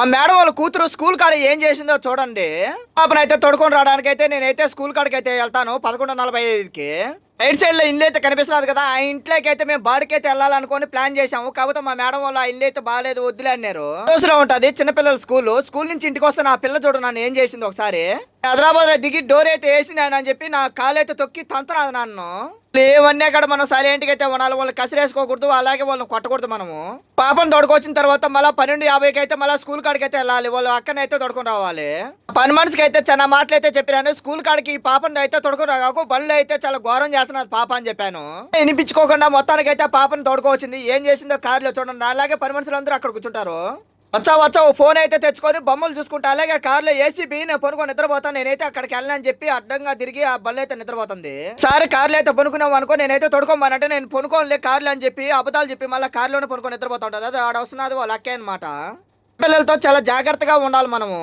ఆ మేడం వాళ్ళ కూతురు స్కూల్ కాడ ఏం చేసిందో చూడండి. పాపనైతే తొడుకొని రావడానికి అయితే నేనైతే స్కూల్ కాడికి అయితే వెళ్తాను పదకొండు నలభై ఐదుకి. రైట్ సైడ్లో ఇల్లు అయితే కనిపిస్తున్నది కదా ఆ ఇంట్లోకి అయితే మేము బాడికి అయితే వెళ్ళాలనుకొని ప్లాన్ చేసాము కాకపోతే మా మేడం వాళ్ళు ఆ ఇల్లు అయితే బాగాలేదు వద్దులే అన్నారు. అవసరం ఉంటది చిన్నపిల్లల స్కూల్. స్కూల్ నుంచి ఇంటికి వస్తే నా పిల్ల చూడు నన్ను ఏం చేసింది ఒకసారి. హైదరాబాద్లో దిగి డోర్ అయితే వేసి అని చెప్పి నా కాలు అయితే తొక్కి తంతరాదు నన్ను. ఏమన్నీ అక్కడ మనం సైలెంట్గా అయితే ఉండాలి వాళ్ళు కసిరేసుకోకూడదు అలాగే వాళ్ళని కొట్టకూడదు మనము. పాపను తొడుకొచ్చిన తర్వాత మళ్ళీ పన్నెండు యాభైకి అయితే మళ్ళీ స్కూల్ కాడికి అయితే వెళ్ళాలి వాళ్ళు అక్కనైతే తొడుకొని రావాలి. పని మనిషికి అయితే చాలా మాటలు అయితే చెప్పినాను స్కూల్ కాడికి ఈ పాపను అయితే తొడుకొని రాకు బండ్లు అయితే చాలా ఘోరం చేస్తున్నది పాప అని చెప్పాను. వినిపించుకోకుండా మొత్తానికి అయితే పాపను తోడుకోవచ్చింది ఏం చేసిందో కారులో చూడండి అలాగే పని మనుషులందరూ అక్కడ కూర్చుంటారు. వచ్చా వచ్చా ఓ ఫోన్ అయితే తెచ్చుకొని బొమ్మలు చూసుకుంటా. అలాగే కార్లో ఏసీబీ నేను పనుకొని నిద్రపోతాను నేనైతే అక్కడికి వెళ్ళనని చెప్పి అడ్డంగా తిరిగి ఆ బళ్ళు అయితే నిద్రపోతుంది. సరే కార్లో అయితే పనుకున్నాం అనుకో నేనైతే తొడుకోమానంటే నేను పనుకోలే కార్లు అని చెప్పి అబద్ధాలు చెప్పి మళ్ళీ కార్లోనే పనుకొని నిద్రపోతా ఉంటుంది. అది ఆడ వస్తున్నది వాళ్ళ అక్కే అనమాట పిల్లలతో చాలా జాగ్రత్తగా ఉండాలి మనము.